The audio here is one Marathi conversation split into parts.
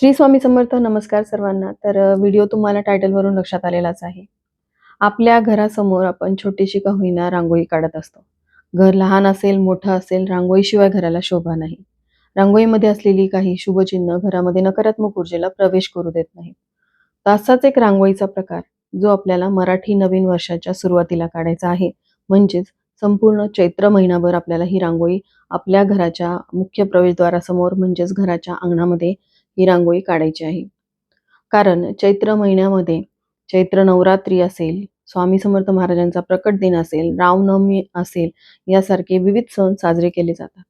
श्री स्वामी समर्थ नमस्कार सर्वांना. तर व्हिडिओ तुम्हाला टायटलवरून लक्षात आलेलाच आहे. आपल्या घरासमोर आपण छोटीशी का होईना रांगोळी काढत असतो. घर लहान असेल मोठं असेल रांगोळीशिवाय घराला शोभा नाही. रांगोळीमध्ये असलेली काही शुभचिन्ह घरामध्ये नकारात्मक ऊर्जेला प्रवेश करू देत नाही तसाच एक रांगोळीचा प्रकार जो आपल्याला मराठी नवीन वर्षाच्या सुरुवातीला काढायचा आहे. म्हणजेच संपूर्ण चैत्र महिनाभर आपल्याला ही रांगोळी आपल्या घराच्या मुख्य प्रवेशद्वारासमोर म्हणजेच घराच्या अंगणामध्ये ही रांगोळी काढायची आहे. कारण चैत्र महिन्यामध्ये चैत्र नवरात्री असेल स्वामी समर्थ महाराजांचा प्रकट दिन असेल रामनवमी असेल यासारखे विविध सण साजरे केले जातात.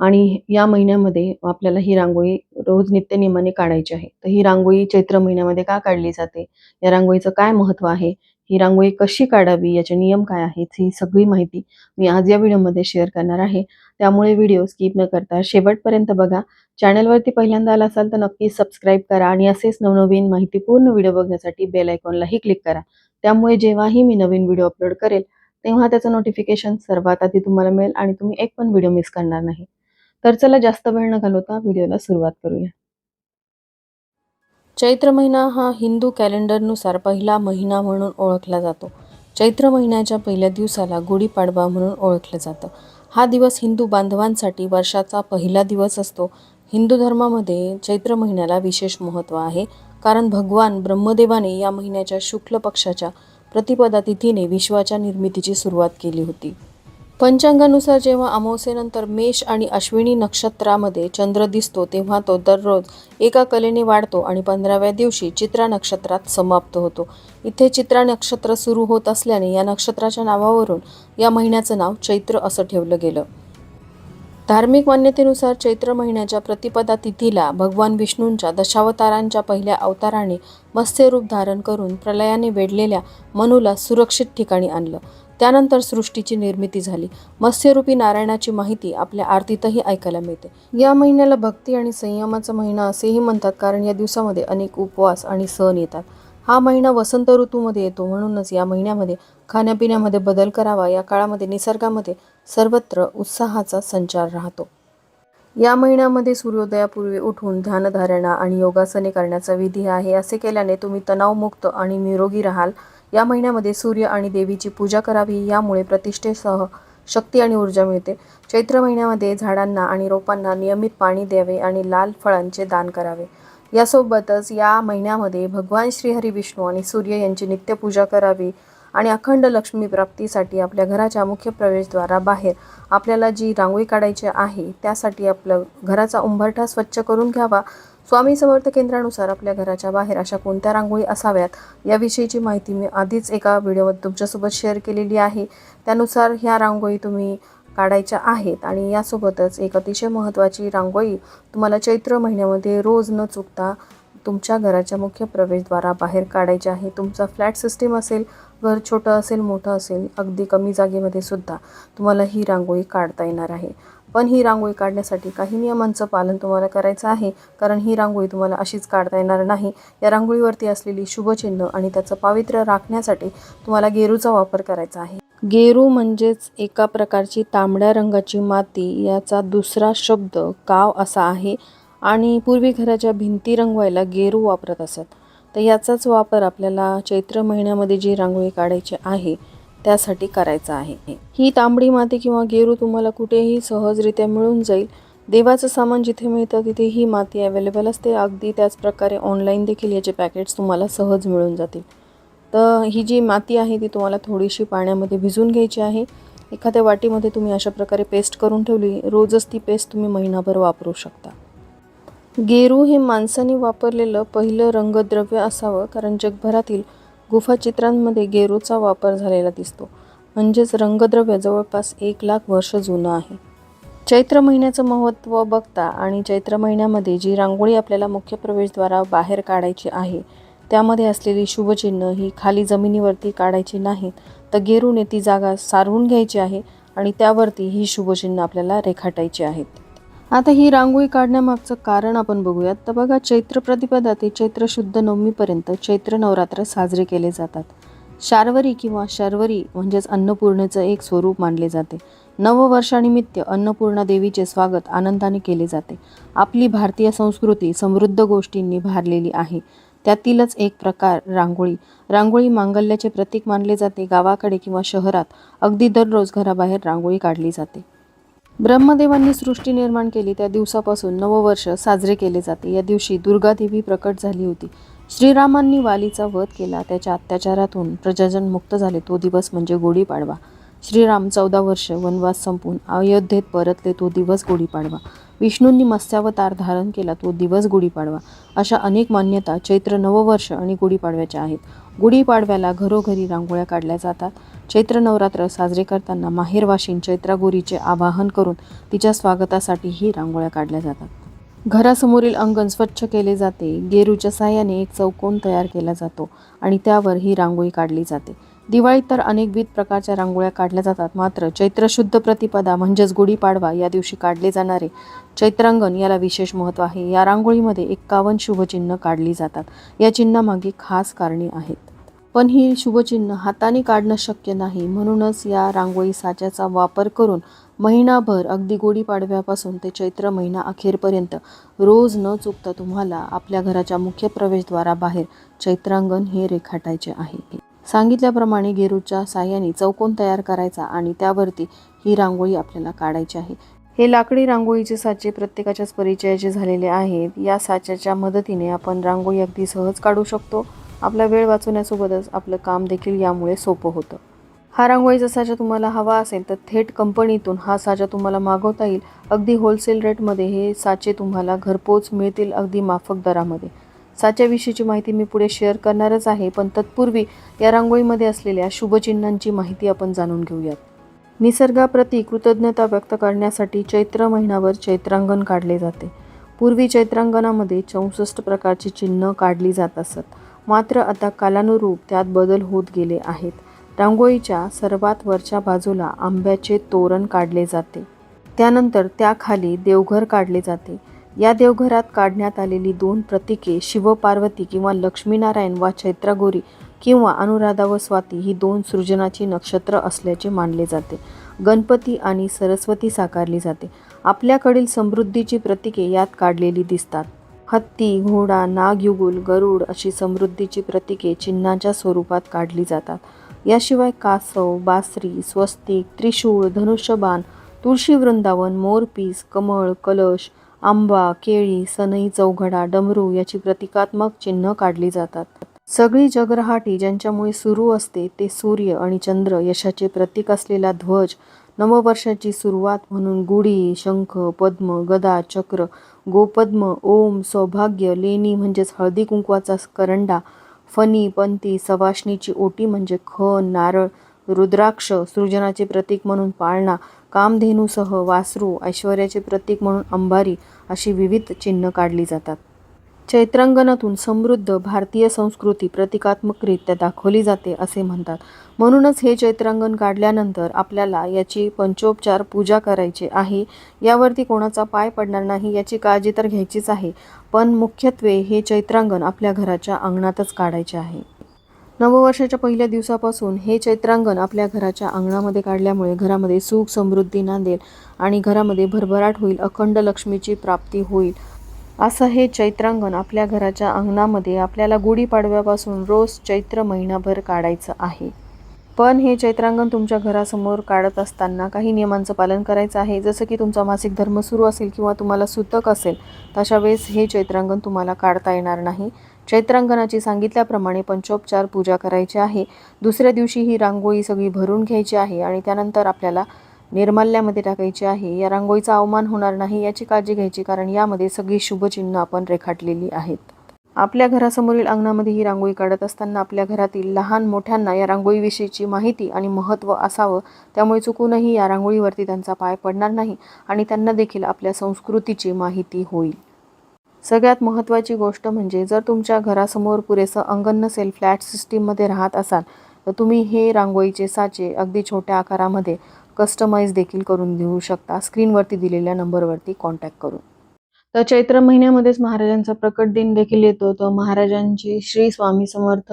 आणि या महिन्यामध्ये आपल्याला ही रांगोळी रोज नित्यनियमाने काढायची आहे. तर ही रांगोळी चैत्र महिन्यामध्ये का काढली जाते? या रांगोळीचं काय महत्त्व आहे? ही रांगोळी कशी काढावी याचे नियम काय आहेत ही सगळी माहिती मी आज या व्हिडिओमध्ये शेअर करणार आहे. त्यामुळे व्हिडिओ स्किप न करता शेवटपर्यंत बघा. चॅनलवरती पहिल्यांदा आला असाल तर नक्की सबस्क्राईब करा आणि असेच नवनवीन माहितीपूर्ण व्हिडिओ बघण्यासाठी बेल आयकॉनलाही क्लिक करा. त्यामुळे जेव्हाही मी नवीन व्हिडिओ अपलोड करेल तेव्हा त्याचं नोटिफिकेशन सर्वात आधी तुम्हाला मिळेल आणि तुम्ही एक पण व्हिडिओ मिस करणार नाही. तर चला जास्त वेळ न घालवता व्हिडिओला सुरुवात करूया. चैत्र महिना हा हिंदू कॅलेंडरनुसार पहिला महिना म्हणून ओळखला जातो. चैत्र महिन्याच्या पहिल्या दिवसाला गुढीपाडवा म्हणून ओळखलं जातं. हा दिवस हिंदू बांधवांसाठी वर्षाचा पहिला दिवस असतो. हिंदू धर्मामध्ये चैत्र महिन्याला विशेष महत्त्व आहे. कारण भगवान ब्रह्मदेवाने या महिन्याच्या शुक्ल पक्षाच्या प्रतिपदा तिथीने विश्वाच्या निर्मितीची सुरुवात केली होती. पंचांगानुसार जेव्हा अमावस्येनंतर मेष आणि अश्विनी नक्षत्रामध्ये चंद्र दिसतो तेव्हा तो दररोज एका कलेने वाढतो आणि पंधराव्या दिवशी चित्रा नक्षत्रात समाप्त होतो. इथे चित्रा नक्षत्र सुरू होत असल्याने या नक्षत्राच्या नावावरून या महिन्याचं नाव चैत्र असं ठेवलं गेलं. धार्मिक मान्यतेनुसार चैत्र महिन्याच्या प्रतिपदा तिथीला भगवान विष्णूंच्या दशावतारांच्या पहिल्या अवताराने मत्स्यरूप धारण करून प्रलयाने वेढलेल्या मनूला सुरक्षित ठिकाणी आणलं. त्यानंतर सृष्टीची निर्मिती झाली. मत्स्यरूपी नारायणाची माहिती आपल्या आरतीतही ऐकायला मिळते. या महिन्याला भक्ती आणि संयमाचा महिना असेही म्हणतात कारण या दिवसामध्ये अनेक उपवास आणि सण येतात. हा महिना वसंत ऋतूमध्ये येतो. म्हणूनच या महिन्यामध्ये खाण्यापिण्यामध्ये बदल करावा. या काळामध्ये निसर्गामध्ये सर्वत्र उत्साहाचा संचार राहतो. या महिन्यामध्ये सूर्योदयापूर्वी उठून ध्यानधारणा आणि योगासने करण्याचा विधी आहे. असे केल्याने तुम्ही तणावमुक्त आणि निरोगी राहाल. या महिन्यामध्ये सूर्य आणि देवीची पूजा करावी यामुळे प्रतिष्ठेसह शक्ती आणि ऊर्जा मिळते. चैत्र महिन्यामध्ये झाडांना आणि रोपांना नियमित पाणी द्यावे आणि लाल फळांचे दान करावे. यासोबतच या महिन्यामध्ये भगवान श्रीहरी विष्णू आणि सूर्य यांची नित्यपूजा करावी आणि अखंड लक्ष्मी प्राप्तीसाठी आपल्या घराच्या मुख्य प्रवेशद्वाराबाहेर आपल्याला जी रांगोळी काढायची आहे त्यासाठी आपलं घराचा उंबरठा स्वच्छ करून घ्यावा. स्वामी समर्थ केंद्रानुसार आपल्या घराच्या बाहेर अशा कोणत्या रांगोळी असाव्यात याविषयीची माहिती मी आधीच एका व्हिडिओमध्ये तुमच्यासोबत शेअर केलेली आहे. त्यानुसार ह्या रांगोळी तुम्ही काढायच्या आहेत आणि यासोबतच एक अतिशय महत्त्वाची रांगोळी तुम्हाला चैत्र महिन्यामध्ये रोज न चुकता तुमच्या घराच्या मुख्य प्रवेशद्वाराबाहेर काढायचे आहे. तुमचा फ्लॅट सिस्टीम असेल घर छोटं असेल मोठं असेल अगदी कमी जागेमध्ये सुद्धा तुम्हाला ही रांगोळी काढता येणार आहे. पण ही रांगोळी काढण्यासाठी काही नियमांचं पालन तुम्हाला करायचं आहे कारण ही रांगोळी तुम्हाला अशीच काढता येणार नाही. या रांगोळीवरती असलेली शुभचिन्ह आणि त्याचं पावित्र्य राखण्यासाठी तुम्हाला गेरूचा वापर करायचा आहे. गेरू म्हणजेच एका प्रकारची तांबड्या रंगाची माती याचा दुसरा शब्द काव असा आहे. आणि पूर्वी घराच्या भिंती रंगवायला गेरू वापरत असत. तर याचाच वापर आपल्याला चैत्र महिन्यामध्ये जी रांगोळी काढायची आहे त्यासाठी करायचा आहे. ही तांबडी माती किंवा गेरू तुम्हाला कुठेही सहजरित्या मिळून जाईल. देवाचं सामान जिथे मिळतं तिथे ही माती अवेलेबल असते. अगदी त्याच प्रकारे ऑनलाईन देखील याचे पॅकेट्स तुम्हाला सहज मिळून जातील. तर ही जी माती आहे ती तुम्हाला थोडीशी पाण्यामध्ये भिजून घ्यायची आहे. एखाद्या वाटीमध्ये तुम्ही अशा प्रकारे पेस्ट करून ठेवली रोजच ती पेस्ट तुम्ही महिनाभर वापरू शकता. गेरू हे माणसाने वापरलेलं पहिलं रंगद्रव्य असावं कारण जगभरातील गुफाचित्रांमध्ये गेरूचा वापर झालेला दिसतो. म्हणजेच रंगद्रव्य जवळपास एक लाख वर्ष जुनं आहे. चैत्र महिन्याचं महत्त्व बघता आणि चैत्र महिन्यामध्ये जी रांगोळी आपल्याला मुख्य प्रवेशद्वारा बाहेर काढायची आहे त्यामध्ये असलेली शुभचिन्ह ही खाली जमिनीवरती काढायची नाहीत तर गेरूने ती जागा सारवून घ्यायची आहे आणि त्यावरती ही शुभचिन्ह आपल्याला रेखाटायची आहेत. आता ही रांगोळी काढण्यामागचं कारण आपण बघूयात. तर बघा चैत्र प्रतिपदा ते चैत्र शुद्ध नवमीपर्यंत चैत्र नवरात्र साजरे केले जातात. शार्वरी किंवा शर्वरी म्हणजेच अन्नपूर्णेचं एक स्वरूप मानले जाते. नववर्षानिमित्त अन्नपूर्णा देवीचे स्वागत आनंदाने केले जाते. आपली भारतीय संस्कृती समृद्ध गोष्टींनी भारलेली आहे. त्यातीलच एक प्रकार रांगोळी. रांगोळी मांगल्याचे प्रतीक मानले जाते. गावाकडे किंवा शहरात अगदी दररोज घराबाहेर रांगोळी काढली जाते. ब्रह्मदेवांनी सृष्टी निर्माण केली त्या दिवसापासून नववर्ष साजरे केले जाते. या दिवशी दुर्गादेवी प्रकट झाली होती. श्रीरामांनी वालीचा वध केला. त्याच्या अत्याचारातून प्रजाजन मुक्त झाले. तो दिवस म्हणजे गुढीपाडवा. श्रीराम चौदा वर्ष वनवास संपून अयोध्येत परतले. तो दिवस गुढीपाडवा. विष्णूंनी मत्स्यावतार धारण केला. तो दिवस गुढीपाडवा. अशा अनेक मान्यता चैत्र नववर्ष आणि गुढीपाडव्याच्या आहेत. गुढीपाडव्याला घरोघरी रांगोळ्या काढल्या जातात. चैत्र नवरात्र साजरे करताना माहेरवाशीन चैत्रागोरीचे आवाहन करून तिच्या स्वागतासाठी ही रांगोळ्या काढल्या जातात. घरासमोरील अंगण स्वच्छ केले जाते. गेरूच्या साह्याने एक चौकोन तयार केला जातो आणि त्यावर ही रांगोळी काढली जाते. दिवाळीत तर अनेकविध प्रकारच्या रांगोळ्या काढल्या जातात. मात्र चैत्र शुद्ध प्रतिपदा म्हणजेच गुढीपाडवा या दिवशी काढले जाणारे चैत्रांगण याला विशेष महत्त्व आहे. या रांगोळीमध्ये एक्कावन्न शुभचिन्ह काढली जातात. या चिन्हामागे खास कारणे आहेत. पण ही शुभचिन्ह हाताने काढणं शक्य नाही. म्हणूनच या रांगोळी साच्याचा वापर करून महिनाभर अगदी गुढीपाडव्यापासून ते चैत्र महिना अखेरपर्यंत रोज न चुकता तुम्हाला आपल्या घराच्या मुख्य प्रवेशद्वाराबाहेर चैत्रांगण हे रेखाटायचे आहे. सांगितल्याप्रमाणे गेरूच्या साह्याने चौकोन तयार करायचा आणि त्यावरती ही रांगोळी आपल्याला काढायची आहे. हे लाकडी रांगोळीचे साचे प्रत्येकाच्याच परिचयाचे झालेले आहेत. या साच्याच्या मदतीने आपण रांगोळी अगदी सहज काढू शकतो. आपला वेळ वाचवण्यासोबतच आपलं काम देखील यामुळे सोपं होतं. हा रांगोळीचा साचा तुम्हाला हवा असेल तर थेट कंपनीतून हा साचा तुम्हाला मागवता येईल. अगदी होलसेल रेटमध्ये हे साचे तुम्हाला घरपोच मिळतील अगदी माफक दरामध्ये. साच्याविषयीची माहिती मी पुढे शेअर करणारच आहे. पण तत्पूर्वी या रांगोळीमध्ये असलेल्या शुभचिन्हांची माहिती आपण जाणून घेऊयात. निसर्गाप्रती कृतज्ञता व्यक्त करण्यासाठी चैत्र महिन्यावर चैत्रांगण काढले जाते. पूर्वी चैत्रांगणामध्ये चौसष्ट प्रकारची चिन्ह काढली जात असत. मात्र आता कालानुरूप त्यात बदल होत गेले आहेत. रांगोळीच्या सर्वात वरच्या बाजूला आंब्याचे तोरण काढले जाते. त्यानंतर त्याखाली देवघर काढले जाते. या देवघरात काढण्यात आलेली दोन प्रतीके शिवपार्वती किंवा लक्ष्मीनारायण वा चैत्रागोरी किंवा अनुराधा व स्वाती ही दोन सृजनाची नक्षत्र असल्याचे मानले जाते. गणपती आणि सरस्वती साकारली जाते. आपल्याकडील समृद्धीची प्रतीके यात काढलेली दिसतात. हत्ती घोडा नागयुगुल गरुड अशी समृद्धीची प्रतीके चिन्हाच्या स्वरूपात काढली जातात. याशिवाय कासव बासरी स्वस्तिक त्रिशूळ धनुष्यबाण तुळशी वृंदावन मोरपीस कमळ कलश आंबा केळी सनई चौघडा डमरू याची प्रतिकात्मक चिन्ह काढली जातात. सगळी जगरहाटी ज्यांच्यामुळे सुरू असते ते सूर्य आणि चंद्र यशाचे प्रतीक असलेला ध्वज नववर्षाची सुरुवात म्हणून गुढी शंख पद्म गदा चक्र गोपद्म ओम सौभाग्य लेणी म्हणजेच हळदी कुंकवाचा करंडा फणी पंती सवाष्णीची ओटी म्हणजे खण नारळ रुद्राक्ष सृजनाचे प्रतीक म्हणून पाळणा कामधेनूसह वासरू ऐश्वर्याचे प्रतीक म्हणून अंबारी अशी विविध चिन्ह काढली जातात. चैत्रांगणातून समृद्ध भारतीय संस्कृती प्रतिकात्मकरित्या दाखवली जाते असे म्हणतात. म्हणूनच हे चैत्रांगण काढल्यानंतर आपल्याला याची पंचोपचार पूजा करायची आहे. यावरती कोणाचा पाय पडणार नाही याची काळजी तर घ्यायचीच आहे. पण मुख्यत्वे हे चैत्रांगण आपल्या घराच्या अंगणातच काढायचे आहे. नववर्षाच्या पहिल्या दिवसापासून हे चैत्रांगण आपल्या घराच्या अंगणामध्ये काढल्यामुळे घरामध्ये सुख समृद्धी नांदेल आणि घरामध्ये भरभराट होईल अखंड लक्ष्मीची प्राप्ती होईल. असं हे चैत्रांगण आपल्या घराच्या अंगणामध्ये आपल्याला गुढीपाडव्यापासून रोज चैत्र महिनाभर काढायचं आहे. पण हे चैत्रांगण तुमच्या घरासमोर काढत असताना काही नियमांचं पालन करायचं आहे. जसं की तुमचा मासिक धर्म सुरू असेल किंवा तुम्हाला सुतक असेल तशा वेळेस हे चैत्रांगण तुम्हाला काढता येणार नाही. चैत्रांगणाची सांगितल्याप्रमाणे पंचोपचार पूजा करायची आहे. दुसऱ्या दिवशी ही रांगोळी सगळी भरून घ्यायची आहे आणि त्यानंतर आपल्याला निर्माल्यामध्ये टाकायची आहे. या रांगोळीचा अवमान होणार नाही याची काळजी घ्यायची कारण यामध्ये सगळी शुभचिन्ह आपण रेखाटलेली आहेत. आपल्या घरासमोरील अंगणामध्ये ही रांगोळी काढत असताना आपल्या घरातील लहान मोठ्यांना या रांगोळीविषयीची माहिती आणि महत्त्व असावं. त्यामुळे चुकूनही या रांगोळीवरती त्यांचा पाय पडणार नाही आणि त्यांना देखील आपल्या संस्कृतीची माहिती होईल. सगळ्यात महत्त्वाची गोष्ट म्हणजे जर तुमच्या घरासमोर पुरेसं अंगण नसेल फ्लॅट सिस्टीममध्ये राहत असाल तर तुम्ही हे रांगोळीचे साचे अगदी छोट्या आकारामध्ये कस्टमाइज देखील करून घेऊ शकता. स्क्रीनवरती दिलेल्या नंबरवरती कॉन्टॅक्ट करून. तर चैत्र महिन्यामध्येच महाराजांचा प्रकट दिन देखील येतो. तर महाराजांची श्री स्वामी समर्थ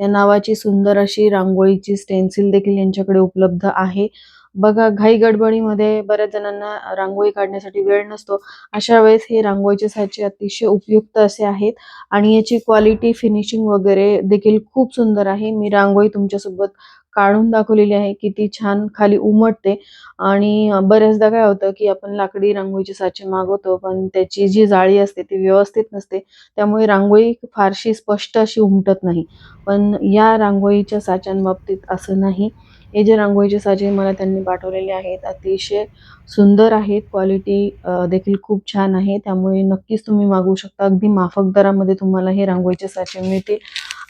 या नावाची सुंदर अशी रांगोळीची स्टेन्सिल देखील यांच्याकडे उपलब्ध आहे. बघा घाई गडबडीमध्ये बऱ्याच जणांना रांगोळी काढण्यासाठी वेळ नसतो. अशा वेळेस हे रांगोळीचे साचे अतिशय उपयुक्त असे आहेत आणि याची क्वालिटी फिनिशिंग वगैरे देखील खूप सुंदर आहे. मी रांगोळी तुमच्यासोबत काढून दाखवलेली आहे. किती छान खाली उमटते. आणि बऱ्याचदा काय होतं की आपण लाकडी रांगोळीचे साचे मागवतो पण त्याची जी जाळी असते ती व्यवस्थित नसते. त्यामुळे रांगोळी फारशी स्पष्ट अशी उमटत नाही. पण या रांगोळीच्या साच्यांबाबतीत असं नाही. हे जे रांगोळीचे साचे मला त्यांनी पाठवलेले आहेत अतिशय सुंदर आहेत. क्वालिटी देखील खूप छान आहे. त्यामुळे नक्कीच तुम्ही मागवू शकता. अगदी माफक दरामध्ये तुम्हाला हे रांगोळीचे साचे मिळतील.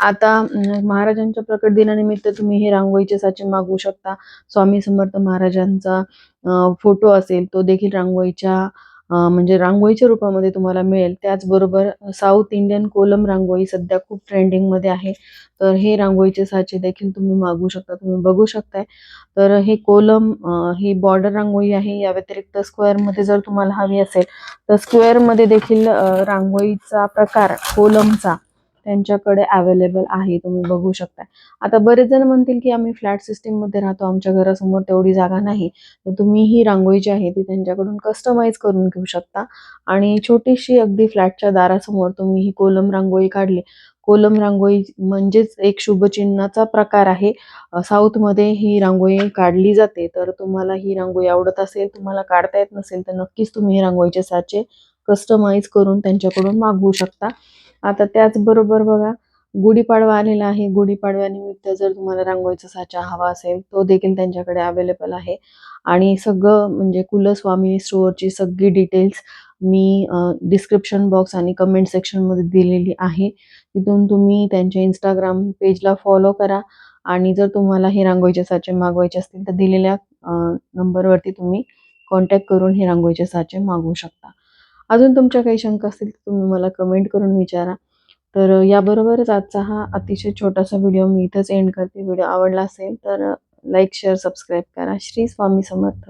आता महाराजांच्या प्रकट दिनानिमित्त तुम्ही हे रांगोळीचे साचे मागवू शकता. स्वामी समर्थ महाराजांचा फोटो असेल तो देखील रांगोळीच्या म्हणजे रांगोळीच्या रूपामध्ये तुम्हाला मिळेल. त्याचबरोबर साऊथ इंडियन कोलम रांगोळी सध्या खूप ट्रेंडिंगमध्ये आहे. तर हे रांगोळीचे साचे देखील तुम्ही मागू शकता तुम्ही बघू शकताय. तर हे कोलम ही बॉर्डर रांगोळी आहे. या व्यतिरिक्त स्क्वेअरमध्ये जर तुम्हाला हवी असेल तर स्क्वेअरमध्ये देखील रांगोळीचा प्रकार कोलमचा त्यांच्याकडे अवेलेबल आहे तुम्ही बघू शकता आता बरेच जण म्हणतील की आम्ही फ्लॅट सिस्टीममध्ये राहतो आमच्या घरासमोर तेवढी जागा नाही. तर तुम्ही ही रांगोळी जी आहे ती त्यांच्याकडून कस्टमाइज करून घेऊ शकता. आणि छोटीशी अगदी फ्लॅटच्या दारासमोर तुम्ही ही कोलम रांगोळी काढली. कोलम रांगोळी म्हणजेच एक शुभचिन्हाचा प्रकार आहे. साऊथमध्ये ही रांगोळी काढली जाते तर तुम्हाला ही रांगोळी आवडत असेल तुम्हाला काढता येत नसेल तर नक्कीच तुम्ही हे रांगोळीचे साचे कस्टमाइज करून त्यांच्याकडून मागवू शकता. आता त्याचबरोबर बघा गुढीपाडवा आलेला आहे. गुढीपाडव्यानिमित्त जर तुम्हाला रांगोळीचा साचा हवा असेल तो देखील त्यांच्याकडे अवेलेबल आहे. आणि सगळं म्हणजे कुलस्वामी स्टोअरची सगळी डिटेल्स मी डिस्क्रिप्शन बॉक्स आणि कमेंट सेक्शनमध्ये दिलेली आहे. तिथून तुम्ही त्यांच्या इंस्टाग्राम पेजला फॉलो करा. आणि जर तुम्हाला हे रांगोळीचे साचे मागवायचे असतील तर दिलेल्या नंबरवरती तुम्ही कॉन्टॅक्ट करून हे रांगोळीचे साचे मागवू शकता. अजून तुमच्या काही शंका असतील तर तुम्ही मला कमेंट करून विचारा. तर याबरोबरच आजचा हा अतिशय छोटासा व्हिडिओ मी इथंच एंड करते. व्हिडिओ आवडला असेल तर लाईक शेअर सबस्क्राईब करा. श्री स्वामी समर्थ.